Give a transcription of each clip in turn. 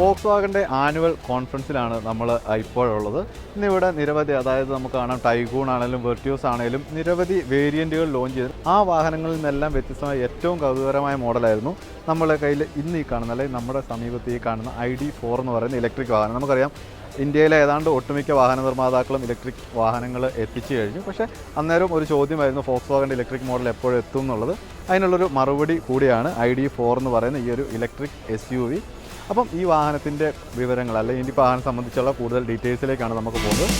Fox വാഗന്റെ annual കോൺഫറൻസിലാണ് നമ്മൾ ഇപ്പോഴുള്ളത്. ഇന്നിവിടെ നിരവധി അതായത് നമുക്ക് കാണാം ടൈഗൂൺ ആണെങ്കിലും വെർട്യൂസ് ആണെങ്കിലും നിരവധി വേരിയന്റുകൾ ലോഞ്ച് ചെയ്തു ആ വാഹനങ്ങളിൽ നിന്നെല്ലാം വ്യത്യസ്തമായ ഏറ്റവും കൗതുകരമായ മോഡലായിരുന്നു നമ്മളെ കയ്യിൽ ഇന്ന് ഈ കാണുന്ന അല്ലെങ്കിൽ നമ്മുടെ സമീപത്ത് ഈ കാണുന്ന ഐ ഡി ഫോർ എന്ന് പറയുന്ന ഇലക്ട്രിക് വാഹനം. നമുക്കറിയാം ഇന്ത്യയിലെ ഏതാണ്ട് ഒട്ടുമിക്ക വാഹന നിർമ്മാതാക്കളും ഇലക്ട്രിക് വാഹനങ്ങൾ എത്തിച്ചു കഴിഞ്ഞു. പക്ഷേ അന്നേരം ഒരു ചോദ്യമായിരുന്നു ഫോക്സ് വാഗന്റെ ഇലക്ട്രിക് മോഡൽ എപ്പോഴും എത്തും എന്നുള്ളത്. അതിനുള്ളൊരു മറുപടി കൂടിയാണ് ഐ ഡി ഫോർ എന്ന് പറയുന്ന ഈ ഒരു ഇലക്ട്രിക് എസ് യു വി അപ്പം ഈ വാഹനത്തിന്റെ വിവരങ്ങൾ അല്ലെങ്കിൽ ഈ വാഹനം സംബന്ധിച്ചുള്ള കൂടുതൽ ഡീറ്റെയിൽസിലേക്കാണ് നമുക്ക് പോകുന്നത്.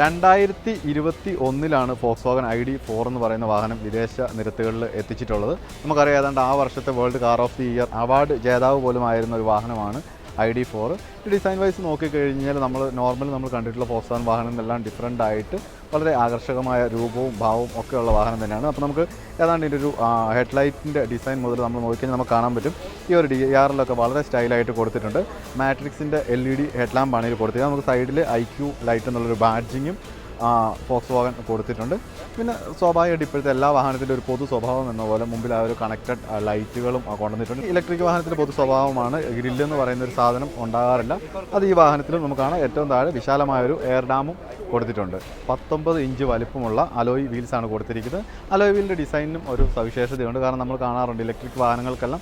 രണ്ടായിരത്തി ഇരുപത്തി ഒന്നിലാണ് Volkswagen I D four എന്ന് പറയുന്ന വാഹനം വിദേശ നിരത്തുകളിൽ എത്തിച്ചിട്ടുള്ളത്. നമുക്കറിയാം ഏതാണ്ട് ആ വർഷത്തെ world car of the year award ജേതാവ് പോലും ആയിരുന്ന ഒരു വാഹനമാണ് I D four. Design wise നോക്കിക്കഴിഞ്ഞാൽ നമ്മൾ നോർമൽ നമ്മൾ കണ്ടിട്ടുള്ള ഫോക്സ് വാഗൻ വാഹനങ്ങളെല്ലാം ഡിഫറെന്റ് ആയിട്ട് വളരെ ആകർഷകമായ രൂപവും ഭാവവും ഒക്കെയുള്ള വാഹനം തന്നെയാണ്. അപ്പോൾ നമുക്ക് ഏതാണ്ട് ഇതിന്റെ ഒരു ഹെഡ്ലൈറ്റിന്റെ ഡിസൈൻ മുതൽ നമ്മൾ നോക്കിക്കഴിഞ്ഞാൽ നമുക്ക് കാണാൻ പറ്റും. ഈ ഒരു ഡി ആറിലൊക്കെ വളരെ സ്റ്റൈലായിട്ട് കൊടുത്തിട്ടുണ്ട്. മാട്രിക്സിന്റെ എൽ ഇ ഡി ഹെഡ്ലാമ്പാണ് ഇതിൽ കൊടുത്തിരിക്കുന്നത്. നമുക്ക് സൈഡിൽ ഐ ക്യൂ ലൈറ്റ് എന്നുള്ളൊരു ബാഡ്ജിങ്ങും ഫോക്സ് വാഗൻ കൊടുത്തിട്ടുണ്ട്. പിന്നെ സ്വാഭാവികമായിട്ട് ഇപ്പോഴത്തെ എല്ലാ വാഹനത്തിന്റെ ഒരു പൊതു സ്വഭാവം എന്ന പോലെ മുമ്പിൽ ആ ഒരു കണക്റ്റഡ് ലൈറ്റുകളും കൊണ്ടുവന്നിട്ടുണ്ട്. ഇലക്ട്രിക് വാഹനത്തിന്റെ പൊതു സ്വഭാവമാണ് ഗ്രില്ല് എന്ന് പറയുന്ന ഒരു സാധനം ഉണ്ടാകാറില്ല. അത് ഈ വാഹനത്തിലും നമുക്ക് കാണാം. ഏറ്റവും താഴെ വിശാലമായൊരു എയർ ഡാമും കൊടുത്തിട്ടുണ്ട്. പത്തൊമ്പത് ഇഞ്ച് വലിപ്പമുള്ള അലോയ് വീൽസാണ് കൊടുത്തിരിക്കുന്നത്. അലോയ് വീലിന്റെ ഡിസൈനിനും ഒരു സവിശേഷതയുണ്ട്. കാരണം നമ്മൾ കാണാറുണ്ട് ഇലക്ട്രിക് വാഹനങ്ങൾക്കെല്ലാം.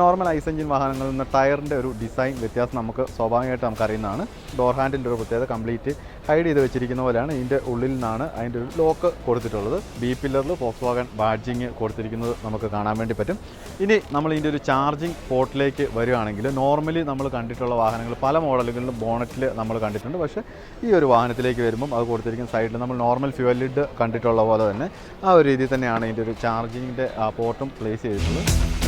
നോർമൽ ഐസ് എഞ്ചിൻ വാഹനങ്ങളിൽ നിന്ന് ടയറിന്റെ ഒരു ഡിസൈൻ വ്യത്യാസം നമുക്ക് സ്വാഭാവികമായിട്ട് നമുക്കറിയുന്നതാണ്. ഡോർ ഹാൻഡിന്റെ ഒരു പ്രത്യേകത കംപ്ലീറ്റ് ഹൈഡ് ചെയ്ത് വെച്ചിരിക്കുന്ന പോലെയാണ്. ഇതിന്റെ ഉള്ളിൽ നിന്നാണ് അതിന്റെ ഒരു ലോക്ക് കൊടുത്തിട്ടുള്ളത്. ബി പില്ലറിൽ ഫോക്സ് വാഗൻ ബാഡ്ജിങ് കൊടുത്തിരിക്കുന്നത് നമുക്ക് കാണാൻ വേണ്ടി പറ്റും. ഇനി നമ്മൾ ഇതിന്റെ ഒരു ചാർജിങ് പോർട്ടിലേക്ക് വരികയാണെങ്കിൽ നോർമലി നമ്മൾ കണ്ടിട്ടുള്ള വാഹനങ്ങൾ പല മോഡലുകളിലും ബോണറ്റിൽ നമ്മൾ കണ്ടിട്ടുണ്ട്. പക്ഷേ ഈ ഒരു വാഹനത്തിലേക്ക് വരുമ്പം അത് കൊടുത്തിരിക്കുന്ന സൈഡിൽ നമ്മൾ നോർമൽ ഫ്യൂവൽ ലിഡ് കണ്ടിട്ടുള്ള പോലെ തന്നെ ആ ഒരു രീതിയിൽ തന്നെയാണ് ഇതിന്റെ ഒരു ചാർജിങ്ങിന്റെ പോർട്ടും പ്ലേസ് ചെയ്തിട്ടുള്ളത്.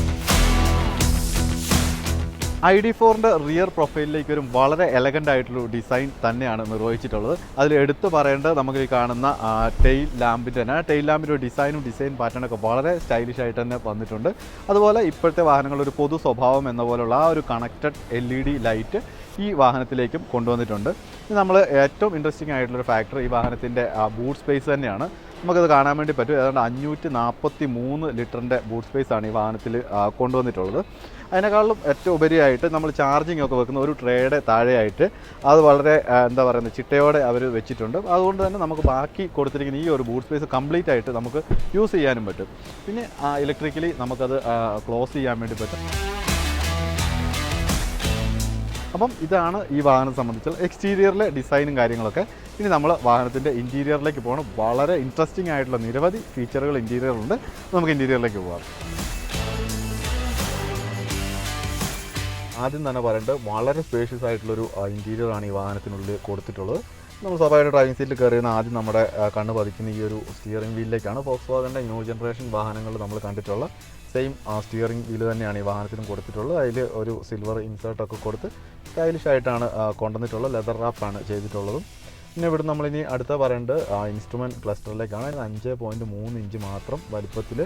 ഐ ഡി ഫോറിന്റെ റിയർ പ്രൊഫൈലിലേക്ക് ഒരു വളരെ എലഗന്റ് ആയിട്ടുള്ള ഡിസൈൻ തന്നെയാണ് നിർവഹിച്ചിട്ടുള്ളത്. അതിൽ എടുത്തു പറയേണ്ടത് നമുക്ക് ഈ കാണുന്ന ടെയിൽ ലാമ്പിന്റെ തന്നെ. ടെയിൽ ലാമ്പിന്റെ ഡിസൈനും ഡിസൈൻ പാറ്റേണൊക്കെ വളരെ സ്റ്റൈലിഷ് ആയിട്ട് തന്നെ വന്നിട്ടുണ്ട്. അതുപോലെ ഇപ്പോഴത്തെ വാഹനങ്ങളുടെ ഒരു പൊതു സ്വഭാവം എന്ന പോലുള്ള ആ ഒരു connected L E D light ഈ വാഹനത്തിലേക്കും കൊണ്ടുവന്നിട്ടുണ്ട്. നമ്മൾ ഏറ്റവും ഇൻട്രസ്റ്റിംഗ് ആയിട്ടുള്ളൊരു ഫാക്ടർ ഈ വാഹനത്തിന്റെ ബൂട്ട് സ്പേസ് തന്നെയാണ്. നമുക്കത് കാണാൻ വേണ്ടി പറ്റും. ഏതാണ്ട് അഞ്ഞൂറ്റി നാൽപ്പത്തി മൂന്ന് ലിറ്ററിന്റെ ബൂട്ട് സ്പേസ് ആണ് ഈ വാഹനത്തിൽ കൊണ്ടുവന്നിട്ടുള്ളത്. അതിനേക്കാളും ഏറ്റവും ഉപരിയായിട്ട് നമ്മൾ ചാർജിങ് ഒക്കെ വെക്കുന്ന ഒരു ട്രേയുടെ താഴെയായിട്ട് അത് വളരെ എന്താ പറയുന്നത് ചിട്ടയോടെ അവർ വെച്ചിട്ടുണ്ട്. അതുകൊണ്ട് തന്നെ നമുക്ക് ബാക്കി കൊടുത്തിരിക്കുന്ന ഈ ഒരു ബൂട്ട് സ്പേസ് കംപ്ലീറ്റ് ആയിട്ട് നമുക്ക് യൂസ് ചെയ്യാനും പറ്റും. പിന്നെ ഇലക്ട്രിക്കലി നമുക്കത് ക്ലോസ് ചെയ്യാൻ വേണ്ടി പറ്റും. അപ്പം ഇതാണ് ഈ വാഹനം സംബന്ധിച്ചുള്ള എക്സ്റ്റീരിയറിലെ ഡിസൈനും കാര്യങ്ങളൊക്കെ. ഇനി നമ്മൾ വാഹനത്തിന്റെ ഇന്റീരിയറിലേക്ക് പോകണം. വളരെ ഇൻട്രസ്റ്റിംഗ് ആയിട്ടുള്ള നിരവധി ഫീച്ചറുകൾ ഇന്റീരിയറിലുണ്ട് നമുക്ക് ഇന്റീരിയറിലേക്ക് പോകാം ആദ്യം തന്നെ പറയേണ്ടത് വളരെ സ്പേഷ്യസ് ആയിട്ടുള്ളൊരു ഇന്റീരിയറാണ് ഈ വാഹനത്തിനുള്ളിൽ കൊടുത്തിട്ടുള്ളത്. നമ്മൾ സ്വാഭാവികമായിട്ട് ഡ്രൈവിംഗ് സീറ്റിൽ കയറിയുന്ന ആദ്യം നമ്മുടെ കണ്ണ് പതിക്കുന്ന ഈ ഒരു സ്റ്റിയറിംഗ് വീലിലേക്കാണ് ഫോക്സ് വാഗന്റെ ന്യൂ ജനറേഷൻ വാഹനങ്ങൾ നമ്മൾ കണ്ടിട്ടുള്ള സെയിം സ്റ്റിയറിംഗ് വീൽ തന്നെയാണ് ഈ വാഹനത്തിനും കൊടുത്തിട്ടുള്ളത്. അതിൽ ഒരു സിൽവർ ഇൻസേർട്ടൊക്കെ കൊടുത്ത് സ്റ്റൈലിഷ് ആയിട്ടാണ് കൊണ്ടുവന്നിട്ടുള്ളത്. ലെതർ റാപ്പാണ് ചെയ്തിട്ടുള്ളതും. പിന്നെ ഇവിടെ നമ്മളിനി അടുത്ത പറയേണ്ടത് ഇൻസ്ട്രുമെന്റ് ക്ലസ്റ്ററിലേക്കാണ് അഞ്ച് പോയിന്റ് മൂന്ന് ഇഞ്ച് മാത്രം വലിപ്പത്തിൽ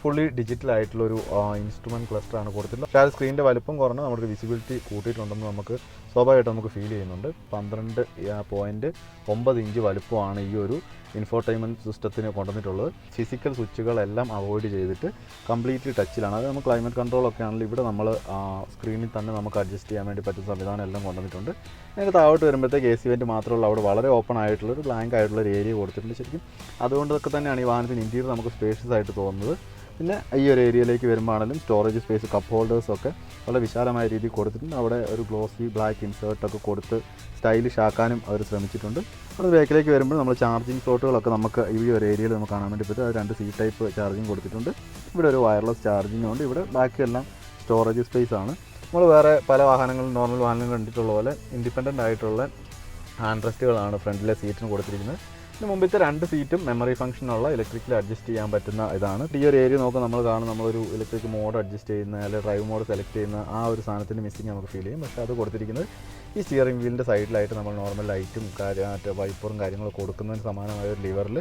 ഫുള്ളി ഡിജിറ്റൽ ആയിട്ടുള്ള ഒരു ഇൻസ്ട്രുമെന്റ് ക്ലസ്റ്റർ ആണ് കൊടുത്തിട്ടുള്ളത്. പക്ഷേ ആ സ്ക്രീന്റെ വലിപ്പം കുറഞ്ഞ് നമ്മുടെ വിസിബിലിറ്റി കൂട്ടിയിട്ടുണ്ടെന്ന് നമുക്ക് സ്വാഭാവികമായിട്ട് നമുക്ക് ഫീൽ ചെയ്യുന്നുണ്ട്. പന്ത്രണ്ട് പോയിന്റ് ഒമ്പത് ഇഞ്ച് വലുപ്പമാണ് ഈ ഒരു ഇൻഫോർടൈൻമെന്റ് സിസ്റ്റത്തിന് കൊണ്ടുവന്നിട്ടുള്ളത്. ഫിസിക്കൽ സ്വിച്ചുകളെല്ലാം അവോയ്ഡ് ചെയ്തിട്ട് കംപ്ലീറ്റ്ലി ടച്ചിലാണ് അത് നമ്മൾ ക്ലൈമറ്റ് കൺട്രോൾ ഒക്കെ ആണെങ്കിൽ ഇവിടെ നമ്മൾ സ്ക്രീനിൽ തന്നെ നമുക്ക് അഡ്ജസ്റ്റ് ചെയ്യാൻ വേണ്ടി പറ്റുന്ന സംവിധാനം എല്ലാം കൊണ്ടുവന്നിട്ടുണ്ട്. അതിന്റെ താഴോട്ട് വരുമ്പോഴത്തേക്ക് എ സി വെന്റ് മാത്രമുള്ള അവിടെ വളരെ ഓപ്പൺ ആയിട്ടുള്ള ഒരു ബ്ലാങ്ക് ആയിട്ടുള്ള ഒരു ഏരിയ കൊടുത്തിട്ടുണ്ട് ശരിക്കും. അതുകൊണ്ടൊക്കെ തന്നെയാണ് ഈ വാഹനത്തിന് ഇന്റീരിയർ നമുക്ക് സ്പേഷ്യസ് ആയിട്ട് തോന്നുന്നത്. പിന്നെ ഈ ഒരു ഏരിയയിലേക്ക് വരുമ്പോഴാണെങ്കിലും സ്റ്റോറേജ് സ്പേസ് കപ്പ് ഹോൾഡേഴ്സൊക്കെ വളരെ വിശാലമായ രീതിയിൽ കൊടുത്തിട്ടുണ്ട്. അവിടെ ഒരു ഗ്ലോസി ബ്ലാക്ക് ഇൻസേർട്ടൊക്കെ കൊടുത്ത് സ്റ്റൈലിഷ് ആക്കാനും അവർ ശ്രമിച്ചിട്ടുണ്ട്. അത് ബാക്കിലേക്ക് വരുമ്പോൾ നമ്മൾ ചാർജിങ് സ്ലോട്ടുകളൊക്കെ നമുക്ക് ഈ ഒരു ഏരിയയിൽ നമുക്ക് കാണാൻ വേണ്ടി പറ്റും. അത് രണ്ട് സി ടൈപ്പ് ചാർജിങ് കൊടുത്തിട്ടുണ്ട്. ഇവിടെ ഒരു വയർലെസ് ചാർജിങ് ഉണ്ട്. ഇവിടെ ബാക്കിയെല്ലാം സ്റ്റോറേജ് സ്പേസ് ആണ്. നമ്മൾ വേറെ പല വാഹനങ്ങളും നോർമൽ വാഹനങ്ങൾ കണ്ടിട്ടുള്ള പോലെ ഇൻഡിപെൻഡന്റ് ആയിട്ടുള്ള ഹാൻഡ് റെസ്റ്റുകളാണ് ഫ്രണ്ടിലെ സീറ്റിന് കൊടുത്തിരിക്കുന്നത്. ഇതിന് മുമ്പത്തെ രണ്ട് സീറ്റും മെമ്മറി ഫംഗ്ഷനുള്ള ഇലക്ട്രിക്കലി അഡ്ജസ്റ്റ് ചെയ്യാൻ പറ്റുന്ന ഇതാണ്. ഈ ഒരു ഏരിയ നോക്കുക നമ്മൾ കാണും നമ്മളൊരു ഇലക്ട്രിക് മോഡ് അഡ്ജസ്റ്റ് ചെയ്യുന്ന അല്ലെങ്കിൽ ഡ്രൈവ് മോഡ് സെലക്ട് ചെയ്യുന്ന ആ ഒരു സാധനത്തിന്റെ മിസ്സിങ് നമുക്ക് ഫീൽ ചെയ്യും. പക്ഷേ അത് കൊടുത്തിരിക്കുന്നത് ഈ സ്റ്റിയറിംഗ് വീലിന്റെ സൈഡിലായിട്ട് നമ്മൾ നോർമൽ ലൈറ്റും കാര്യം വൈപ്പറും കാര്യങ്ങളൊക്കെ കൊടുക്കുന്നതിന് സമാനമായ ഒരു ലിവറിൽ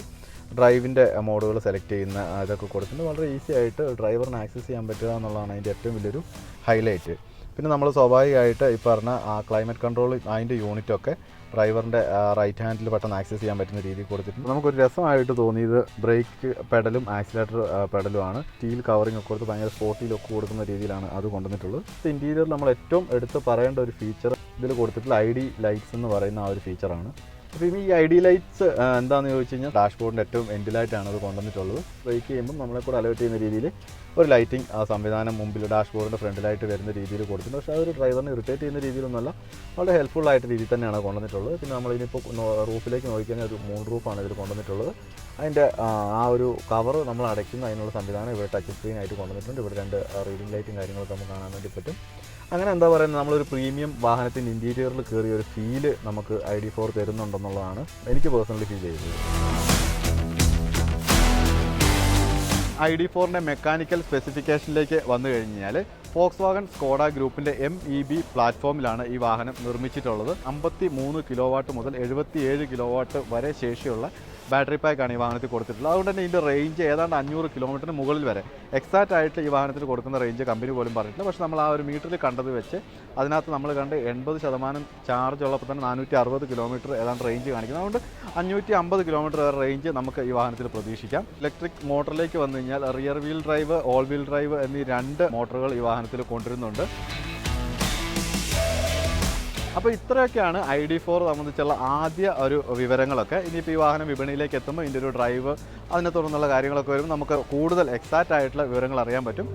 ഡ്രൈവിന്റെ മോഡുകൾ സെലക്ട് ചെയ്യുന്ന ഇതൊക്കെ കൊടുക്കുന്നത് വളരെ ഈസി ആയിട്ട് ഡ്രൈവറിന് ആക്സസ് ചെയ്യാൻ പറ്റുക എന്നുള്ളതാണ് അതിന്റെ ഏറ്റവും വലിയൊരു ഹൈലൈറ്റ് പിന്നെ നമ്മൾ സ്വാഭാവികമായിട്ട് ഈ പറഞ്ഞ ആ ക്ലൈമറ്റ് കൺട്രോൾ അതിന്റെ യൂണിറ്റൊക്കെ ഡ്രൈവറിന്റെ റൈറ്റ് ഹാൻഡിൽ പെട്ടെന്ന് ആക്സസ് ചെയ്യാൻ പറ്റുന്ന രീതിയിൽ കൊടുത്തിട്ടുണ്ട്. നമുക്കൊരു രസമായിട്ട് തോന്നിയത് ബ്രേക്ക് പെഡലും ആക്സിലേറ്റർ പെഡലുമാണ് സ്റ്റീൽ കവറിംഗ് ഒക്കെ കൊടുത്ത് ഭയങ്കര ലുക്ക് കൊടുക്കുന്ന രീതിയിലാണ് അത് കൊണ്ടുവന്നിട്ടുള്ളത്. ഇന്റീരിയർ നമ്മൾ ഏറ്റവും എടുത്ത് പറയേണ്ട ഒരു ഫീച്ചർ ഇതിൽ കൊടുത്തിട്ടുള്ള ഐ ഡി ലൈറ്റ്സ് എന്ന് പറയുന്ന ആ ഒരു ഫീച്ചറാണ് അപ്പോൾ ഈ ഐ ഡി ലൈറ്റ്സ് എന്താണെന്ന് ചോദിച്ചു കഴിഞ്ഞാൽ ഡാഷ്ബോർഡിന്റെ ഏറ്റവും എൻഡിലായിട്ടാണ് അത് കൊണ്ടുവന്നിട്ടുള്ളത്. ബ്രേക്ക് ചെയ്യുമ്പോൾ നമ്മളെ കൂടെ അലേർട്ട് ചെയ്യുന്ന രീതിയിൽ ഒരു ലൈറ്റിംഗ് ആ സംവിധാനം മുമ്പിൽ ഡാഷ്ബോർഡിന്റെ ഫ്രണ്ടിലായിട്ട് വരുന്ന രീതിയിൽ കൊടുത്തിട്ടുണ്ട്. പക്ഷേ അതൊരു ഡ്രൈവറിനെ ഇറിറ്റേറ്റ് ചെയ്യുന്ന രീതിയിലൊന്നുമല്ല. വളരെ ഹെൽപ്ഫുൾ ആയിട്ട് രീതിയിൽ തന്നെയാണ് കൊണ്ടുവന്നിട്ടുള്ളത്. പിന്നെ നമ്മൾ ഇനിയിപ്പോൾ റൂഫിലേക്ക് നോക്കിക്കഴിഞ്ഞാൽ ഒരു മൂൺ റൂഫാണ് ഇതിൽ കൊണ്ടുവന്നിട്ടുള്ളത്. അതിന്റെ ആ, ഒരു കവർ നമ്മൾ അടയ്ക്കുന്ന. അതിനുള്ള സംവിധാനം ഇവിടെ ടച്ച് സ്ക്രീൻ ആയിട്ട് കൊണ്ടുവന്നിട്ടുണ്ട്. ഇവിടെ രണ്ട് റീഡിംഗ് ലൈറ്റും കാര്യങ്ങളൊക്കെ നമുക്ക് കാണാൻ വേണ്ടി പറ്റും. അങ്ങനെ എന്താ പറയുന്നത്? നമ്മളൊരു പ്രീമിയം വാഹനത്തിന്റെ ഇന്റീരിയറിൽ കയറിയ ഒരു ഫീൽ നമുക്ക് ഐ ഡി ഫോർ തരുന്നുണ്ടെന്നുള്ളതാണ് എനിക്ക് പേഴ്സണലി ഫീൽ ചെയ്തത് ഐ ഡി ഫോറിന്റെ മെക്കാനിക്കൽ സ്പെസിഫിക്കേഷനിലേക്ക് വന്നു കഴിഞ്ഞാൽ ഫോക്സ് വാഗൺ സ്കോഡ ഗ്രൂപ്പിന്റെ എം ഇ ബി പ്ലാറ്റ്ഫോമിലാണ് ഈ വാഹനം നിർമ്മിച്ചിട്ടുള്ളത്. അമ്പത്തി മൂന്ന് കിലോ വാട്ട് മുതൽ എഴുപത്തി ഏഴ് കിലോ വരെ ശേഷിയുള്ള ബാറ്ററി പാക്കാണ് ഈ വാഹനത്തിൽ കൊടുത്തിട്ടുള്ളത്. അതുകൊണ്ട് തന്നെ ഇതിന്റെ റേഞ്ച് ഏതാണ്ട് അഞ്ഞൂറ് കിലോമീറ്ററിന് മുകളിൽ വരെ. എക്സാക്റ്റ് ആയിട്ട് ഈ വാഹനത്തിൽ കൊടുക്കുന്ന റേഞ്ച് കമ്പനി പോലും പറഞ്ഞിട്ടില്ല. പക്ഷേ നമ്മൾ ആ ഒരു മീറ്ററിൽ കണ്ടത് വെച്ച് അതിനകത്ത് നമ്മൾ കണ്ട് എൺപത് ശതമാനം ചാർജ് ഉള്ളപ്പോൾ തന്നെ നാനൂറ്റി അറുപത് കിലോമീറ്റർ ഏതാണ്ട് റേഞ്ച് കാണിക്കുന്നത് അതുകൊണ്ട് അഞ്ഞൂറ്റി അമ്പത് കിലോമീറ്റർ വരെ റേഞ്ച് നമുക്ക് ഈ വാഹനത്തിൽ പ്രതീക്ഷിക്കാം. ഇലക്ട്രിക് മോട്ടറിലേക്ക് വന്നു കഴിഞ്ഞാൽ rear wheel drive all wheel drive എന്നീ രണ്ട് മോട്ടറുകൾ ഈ വാഹനത്തിൽ കൊണ്ടുവരുന്നുണ്ട്. അപ്പോൾ ഇത്രയൊക്കെയാണ് ഐ ഡി ഫോർ സംബന്ധിച്ചുള്ള ആദ്യ ഒരു വിവരങ്ങളൊക്കെ. ഇനിയിപ്പോൾ ഈ വാഹനം വിപണിയിലേക്ക് എത്തുമ്പോൾ ഇതിന്റെ ഒരു ഡ്രൈവ് അതിനെ തുടർന്നുള്ള കാര്യങ്ങളൊക്കെ വരുമ്പോൾ നമുക്ക് കൂടുതൽ എക്സാക്റ്റ് ആയിട്ടുള്ള വിവരങ്ങൾ അറിയാൻ പറ്റും.